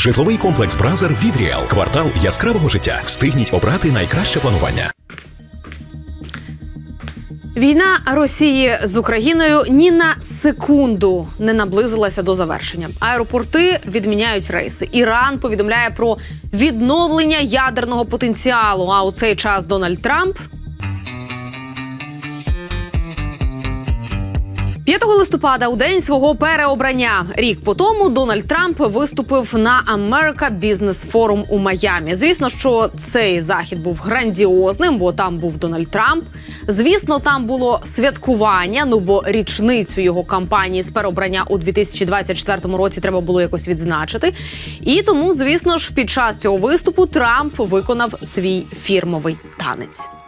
Житловий комплекс Бразер від Ріал. Квартал яскравого життя. Встигніть обрати найкраще планування. Війна Росії з Україною ні на секунду не наблизилася до завершення. Аеропорти відміняють рейси. Іран повідомляє про відновлення ядерного потенціалу. А у цей час Дональд Трамп 5 листопада, у день свого переобрання, рік по тому Дональд Трамп виступив на Business Forum у Майамі. Звісно, що цей захід був грандіозним, бо там був Дональд Трамп. Звісно, там було святкування. Ну бо річницю його кампанії з переобрання у 2024 році треба було якось відзначити. І тому, звісно ж, під час цього виступу Трамп виконав свій фірмовий танець.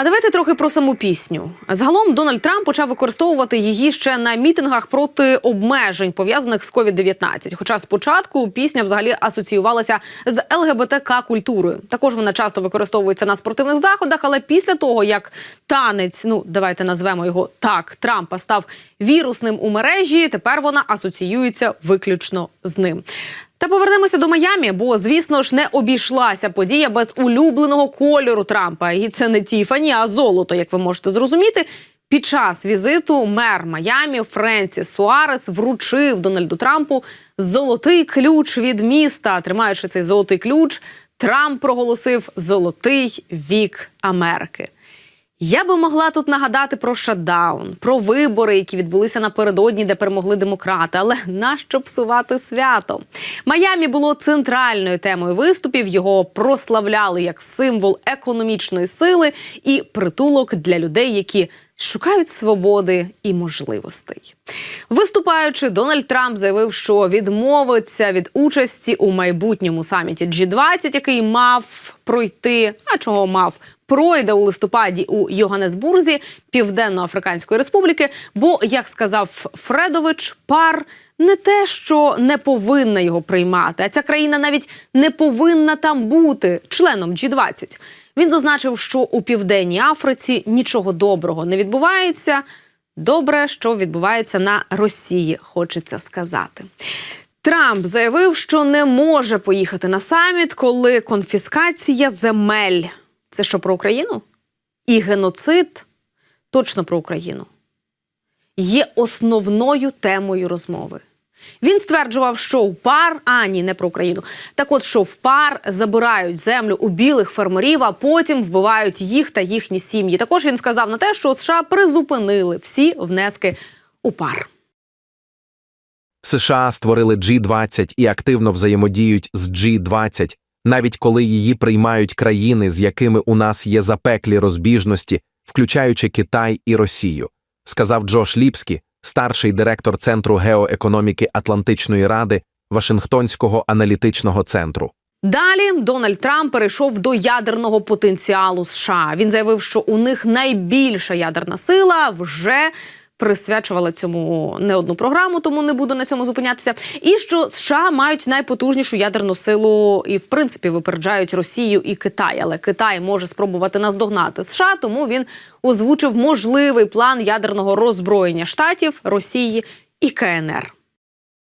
А давайте трохи про саму пісню. Загалом Дональд Трамп почав використовувати її ще на мітингах проти обмежень пов'язаних з COVID-19. Хоча спочатку пісня взагалі асоціювалася з ЛГБТК культурою. Також вона часто використовується на спортивних заходах. Але після того як танець, ну давайте назвемо його так, Трампа став вірусним у мережі. Тепер вона асоціюється виключно з ним. Та повернемося до Майамі, бо звісно ж не обійшлася подія без улюбленого кольору Трампа. І це не Тіфані, а золото, як ви можете зрозуміти. Під час візиту мер Майамі Френсіс Суарес вручив Дональду Трампу золотий ключ від міста. Тримаючи цей золотий ключ, Трамп проголосив Золотий вік Америки. Я би могла тут нагадати про шатдаун, про вибори, які відбулися напередодні, де перемогли демократи. Але нащо псувати свято? Майамі було центральною темою виступів. Його прославляли як символ економічної сили і притулок для людей, які шукають свободи і можливостей. Виступаючи, Дональд Трамп заявив, що відмовиться від участі у майбутньому саміті G20, який мав пройти, а чого мав пройде у листопаді у Йоганнесбурзі Південно-Африканської Республіки. Бо, як сказав Фредович, пар не те, що не повинна його приймати, а ця країна навіть не повинна там бути членом G20. Він зазначив, що у південній Африці нічого доброго не відбувається. Добре, що відбувається на Росії, хочеться сказати. Трамп заявив, що не може поїхати на саміт, коли конфіскація земель це що про Україну? І геноцид точно про Україну є основною темою розмови. Він стверджував, що в пар, а ні, не про Україну. Так от, що в пар забирають землю у білих фермерів, а потім вбивають їх та їхні сім'ї. Також він вказав на те, що США призупинили всі внески у пар. США створили G20 і активно взаємодіють з G20, навіть коли її приймають країни, з якими у нас є запеклі розбіжності, включаючи Китай і Росію, сказав Джош Ліпскі, старший директор Центру геоекономіки Атлантичної ради Вашингтонського аналітичного центру. Далі Дональд Трамп перейшов до ядерного потенціалу США. Він заявив, що у них найбільша ядерна сила вже присвячувала цьому не одну програму, тому не буду на цьому зупинятися. І що США мають найпотужнішу ядерну силу і, в принципі, випереджають Росію і Китай. Але Китай може спробувати наздогнати США, тому він озвучив можливий план ядерного роззброєння штатів, Росії і КНР.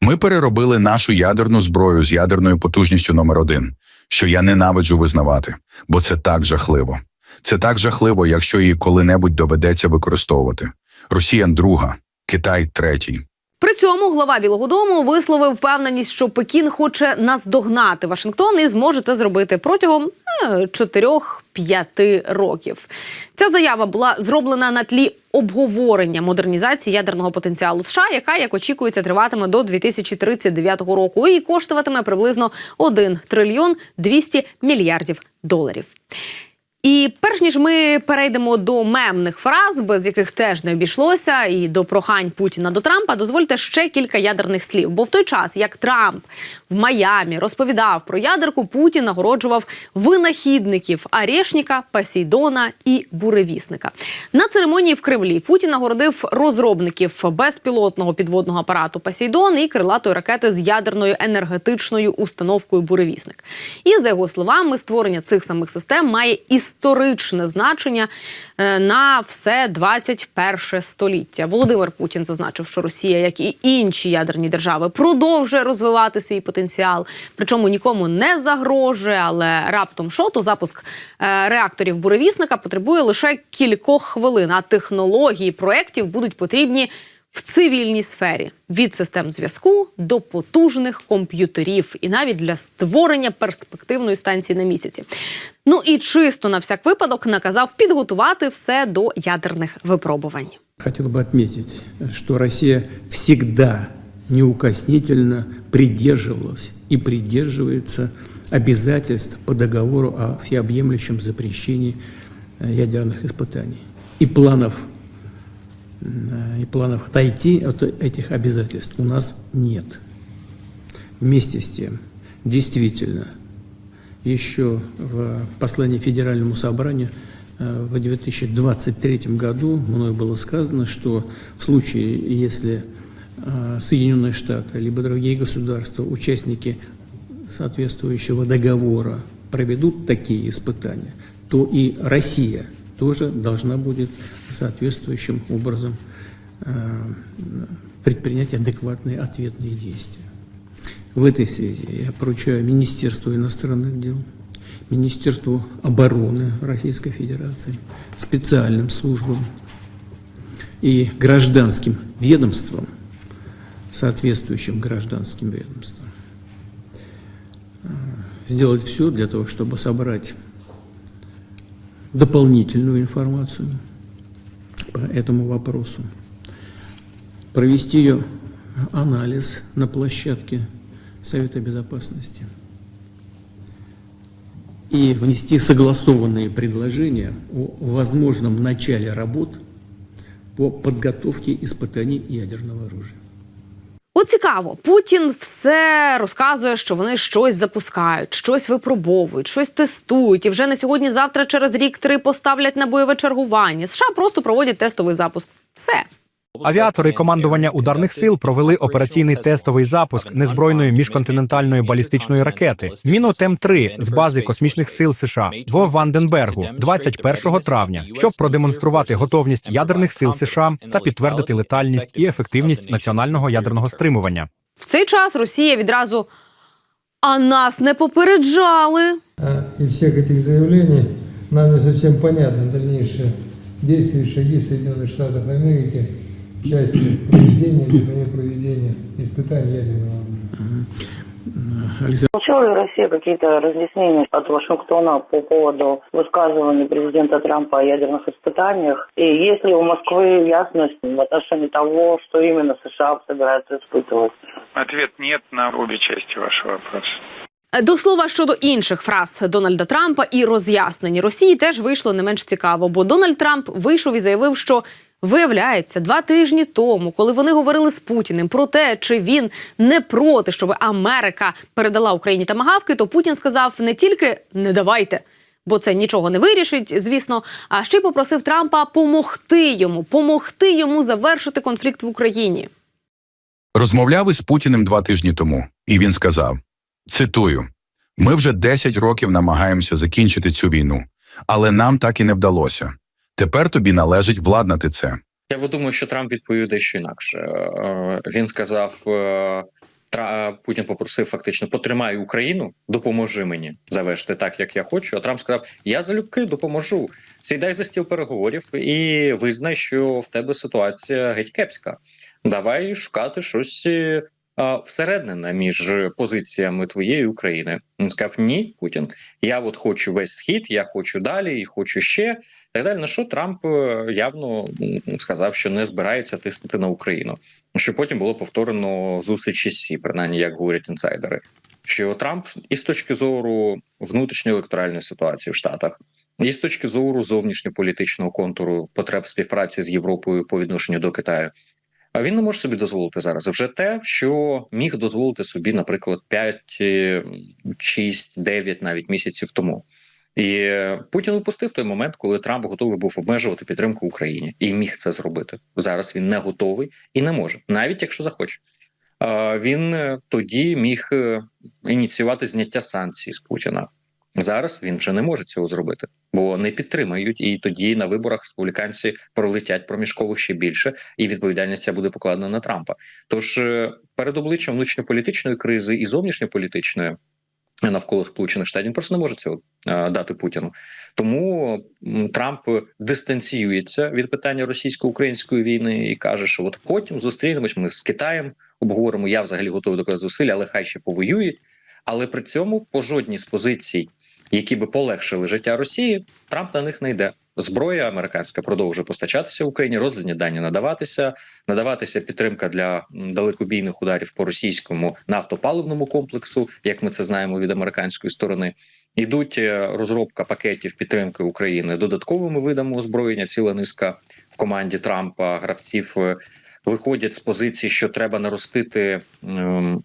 Ми переробили нашу ядерну зброю з ядерною потужністю номер один, що я ненавиджу визнавати, бо це так жахливо. Це так жахливо, якщо її коли-небудь доведеться використовувати. Росія друга, Китай третій. При цьому глава Білого Дому висловив впевненість, що Пекін хоче наздогнати Вашингтон і зможе це зробити протягом е, 4-5 років. Ця заява була зроблена на тлі обговорення модернізації ядерного потенціалу США, яка, як очікується, триватиме до 2039 року і коштуватиме приблизно 1 трильйон 200 мільярдів доларів. І перш ніж ми перейдемо до мемних фраз, без яких теж не обійшлося, і до прохань Путіна до Трампа, дозвольте ще кілька ядерних слів. Бо в той час, як Трамп в Майамі розповідав про ядерку, Путін нагороджував винахідників Арешніка, Пасейдона і Буревісника. На церемонії в Кремлі Путін нагородив розробників безпілотного підводного апарату Пасейдон і крилатої ракети з ядерною енергетичною установкою Буревісник. І за його словами, створення цих самих систем має історію історичне значення е, на все 21 століття. Володимир Путін зазначив, що Росія, як і інші ядерні держави, продовжує розвивати свій потенціал, причому нікому не загрожує. Але раптом що, то запуск е, реакторів буревісника потребує лише кількох хвилин. А технології проєктів будуть потрібні в цивільній сфері від систем зв'язку до потужних комп'ютерів, і навіть для створення перспективної станції на місяці. Ну і чисто на всяк випадок наказав підготувати все до ядерних випробувань. Хотел бы отметить, что Россия всегда неукоснительно придерживалась и придерживается обязательств по договору о всеобъемлющем запрещении э, ядерных испытаний. И планов, э, и планов отойти от этих обязательств у нас нет. Вместе с тем, действительно, еще в послании Федеральному собранию э, в 2023 году мною было сказано, что в случае, если э, Соединенные Штаты либо другие государства, участники соответствующего договора, проведут такие испытания, то и Россия тоже должна будет соответствующим образом э, предпринять адекватные ответные действия. В этой связи я поручаю Министерству иностранных дел, Министерству обороны Российской Федерации, специальным службам и гражданским ведомствам, соответствующим гражданским ведомствам, э, сделать все для того, чтобы собрать дополнительную информацию по этому вопросу, провести ее анализ на площадке Совета Безопасности и внести согласованные предложения о возможном начале работ по подготовке испытаний ядерного оружия. Цікаво, Путін все розказує, що вони щось запускають, щось випробовують, щось тестують, і вже на сьогодні-завтра через рік-три поставлять на бойове чергування. США просто проводять тестовий запуск. Все. Авіатори командування ударних сил провели операційний тестовий запуск незбройної міжконтинентальної балістичної ракети Мінотем 3 з бази космічних сил США в Ванденбергу 21 травня, щоб продемонструвати готовність ядерних сил США та підтвердити летальність і ефективність національного ядерного стримування. В цей час Росія відразу. А нас не попереджали. А, И всех этих заявлений нам не совсем понятны дальнейшие действия и шаги Соединенных Штатов Америки в части проведения либо не проведения испытаний ядерного оружия. Александр Получала ли Россия какие-то разъяснения от Вашингтона по поводу высказываний президента Трампа о ядерных испытаниях? И есть ли у Москвы ясность в отношении того, что именно США собираются испытывать? Ответ нет на обе части вашего вопроса. До слова щодо інших фраз Дональда Трампа і роз'яснень Росії теж вийшло не менш цікаво, бо Дональд Трамп вийшов і заявив, що виявляється два тижні тому, коли вони говорили з Путіним про те, чи він не проти, щоб Америка передала Україні тамагавки, то Путін сказав не тільки не давайте. Бо це нічого не вирішить, звісно. А ще й попросив Трампа помогти йому, помогти йому завершити конфлікт в Україні. Розмовляв із Путіним два тижні тому, і він сказав: цитую: ми вже 10 років намагаємося закінчити цю війну, але нам так і не вдалося. Тепер тобі належить владнати це. Я думаю, що Трамп відповів дещо інакше. Е, Він сказав: е, Путін попросив фактично потримай Україну, допоможи мені завершити так, як я хочу. А Трамп сказав: Я залюбки допоможу. Сідай за стіл переговорів і визнай, що в тебе ситуація геть кепська. Давай шукати щось е, всередине між позиціями твоєї України. Він сказав: Ні, Путін. Я от хочу весь схід, я хочу далі і хочу ще. Так далі, на що Трамп е, явно сказав, що не збирається тиснути на Україну. Що потім було повторено зустрічі з Сі, принаймні як говорять інсайдери. Що Трамп і з точки зору внутрішньої електоральної ситуації в Штатах, і з точки зору зовнішньополітичного контуру потреб співпраці з Європою по відношенню до Китаю. А він не може собі дозволити зараз вже те, що міг дозволити собі, наприклад, 5, 6, 9 навіть місяців тому. І Путін упустив той момент, коли Трамп готовий був обмежувати підтримку Україні і міг це зробити. Зараз він не готовий і не може, навіть якщо захоче. Він е, тоді міг е, ініціювати зняття санкцій з Путіна. Зараз він вже не може цього зробити, бо не підтримають, і тоді на виборах республіканці пролетять проміжкових ще більше, і відповідальність ця буде покладена на Трампа. Тож е, перед обличчям внутрішньополітичної кризи і зовнішньополітичної навколо Сполучених Штатів він просто не може цього дати Путіну. Тому Трамп дистанціюється від питання російсько-української війни і каже, що от потім зустрінемось ми з Китаєм, обговоримо. Я взагалі готовий до зусиль, але хай ще повоюють. Але при цьому по жодній з позицій, які би полегшили життя Росії, Трамп на них не йде. Зброя американська продовжує постачатися в Україні, розвідні дані надаватися, надаватися підтримка для далекобійних ударів по російському нафтопаливному комплексу, як ми це знаємо від американської сторони. Ідуть е, розробка пакетів підтримки України додатковими видами озброєння. Ціла низка в команді Трампа гравців е, виходять з позиції, що треба наростити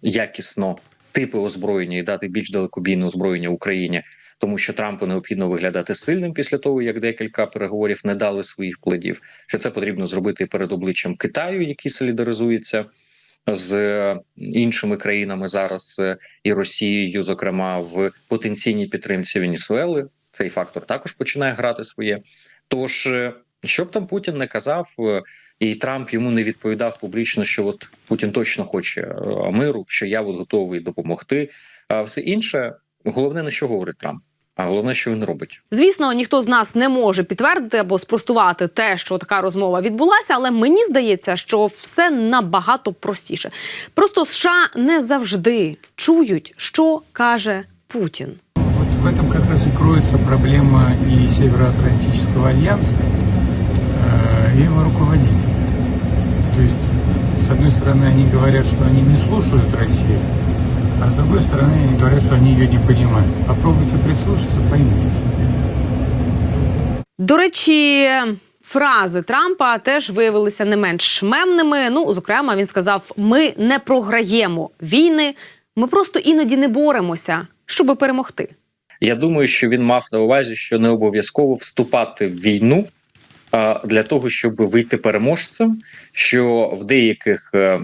якісно типи озброєння і дати більш далекобійне озброєння Україні, тому що Трампу необхідно виглядати сильним після того, як декілька переговорів не дали своїх плодів. Що це потрібно зробити перед обличчям Китаю, який солідаризується з е, іншими країнами зараз е, і Росією, зокрема в потенційній підтримці Венесуели. Цей фактор також починає грати своє. Тож, е, що б там Путін не казав, і Трамп йому не відповідав публічно, що от Путін точно хоче миру, що я от готовий допомогти. А все інше головне не що говорить Трамп, а головне, що він робить. Звісно, ніхто з нас не може підтвердити або спростувати те, що така розмова відбулася, але мені здається, що все набагато простіше. Просто США не завжди чують, що каже Путін. Вот в этом как раз и кроется проблема и Североатлантического альянса, э, и его руководителей. То есть, с одной стороны, они говорят, что они не слушают Россию, а с другой стороны, они говорят, что они ее не понимают. Попробуйте прислушаться, поймите. До речі, фрази Трампа теж виявилися не менш мемними. Ну, зокрема, він сказав: ми не програємо війни, ми просто іноді не боремося, щоби перемогти. Я думаю, що він мав на увазі, що не обов'язково вступати в війну для того, щоб вийти переможцем. Що в деяких е,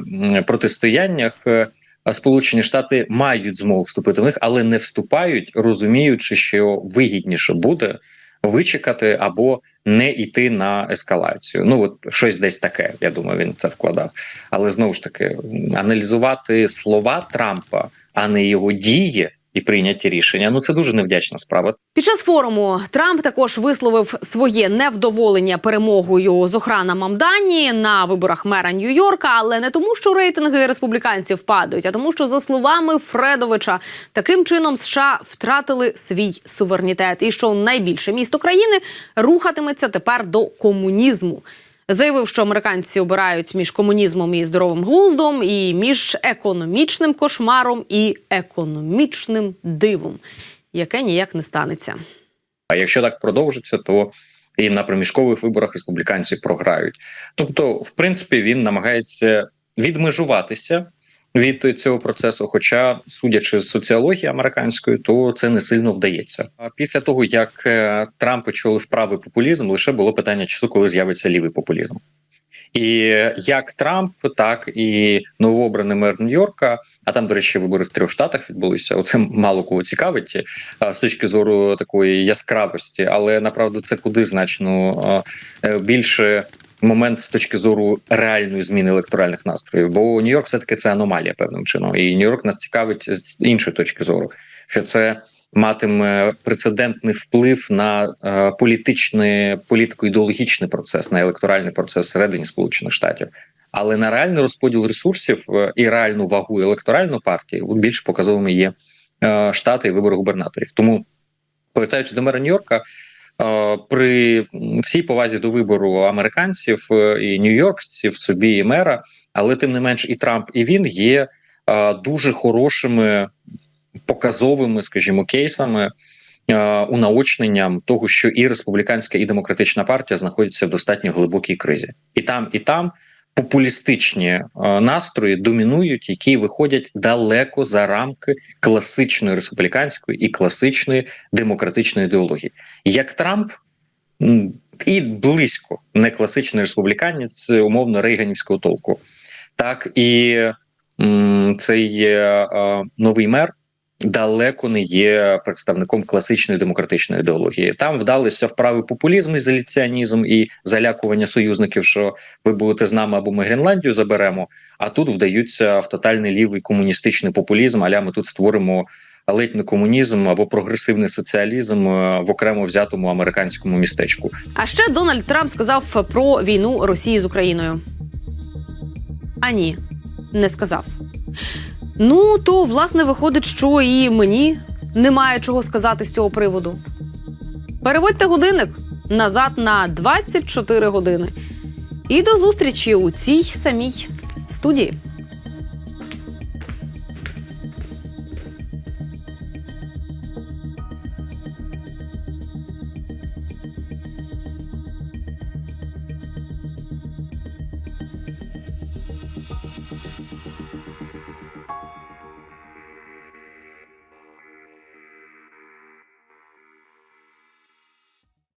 протистояннях е, Сполучені Штати мають змогу вступити в них, але не вступають, розуміючи, що вигідніше буде вичекати або не йти на ескалацію. Ну от щось десь таке. Я думаю, він це вкладав. Але знову ж таки, аналізувати слова Трампа, а не його дії і прийняті рішення. Ну це дуже невдячна справа. Під час форуму Трамп також висловив своє невдоволення перемогою Зохра на Мамдані на виборах мера Нью-Йорка, але не тому, що рейтинги республіканців падають, а тому, що за словами Фредовича, таким чином США втратили свій суверенітет, і що найбільше місто країни рухатиметься тепер до комунізму. Заявив, що американці обирають між комунізмом і здоровим глуздом, і між економічним кошмаром і економічним дивом, яке ніяк не станеться. А якщо так продовжиться, то і на проміжкових виборах республіканці програють. Тобто, в принципі, він намагається відмежуватися від цього процесу. Хоча, судячи з соціології американської, то це не сильно вдається. А після того як е, Трамп очолив правий популізм, лише було питання часу, коли з'явиться лівий популізм. І як Трамп, так і новообраний мер Нью-Йорка, а там, до речі, вибори в трьох штатах відбулися. Оце мало кого цікавить з точки зору такої яскравості, але направду це куди значно е, більше момент з точки зору реальної зміни електоральних настроїв. Бо Нью-Йорк все таки це аномалія певним чином, і Нью-Йорк нас цікавить з іншої точки зору, що це. Матиме прецедентний вплив на е, політичний політико-ідеологічний процес, на електоральний процес всередині Сполучених Штатів, але на реальний розподіл ресурсів е, і реальну вагу електоральної партії більш показовими є е, штати і вибори губернаторів. Тому повертаючи до мера Нью-Йорка, при всій повазі до вибору американців е, і нью-йоркців собі і мера, але тим не менш і Трамп, і він є е, дуже хорошими показовими, скажімо, кейсами. е, Унаочненням того, що і республіканська, і демократична партія знаходяться в достатньо глибокій кризі, і там, і там популістичні е, настрої домінують, які виходять далеко за рамки класичної республіканської і класичної демократичної ідеології. Як Трамп і близько не класичний республіканець умовно рейганівського толку, так і м, цей е, новий мер далеко не є представником класичної демократичної ідеології. Там вдалися в правий популізм, ізоляціонізм і залякування союзників, що ви будете з нами або ми Гренландію заберемо. А тут вдаються в тотальний лівий комуністичний популізм. Аля ми тут створимо ледь не комунізм або прогресивний соціалізм е, в окремо взятому американському містечку. А ще Дональд Трамп сказав про війну Росії з Україною. А ні, не сказав. Ну, то власне виходить, що і мені немає чого сказати з цього приводу. Переводьте годинник назад на 24 години. І до зустрічі у цій самій студії.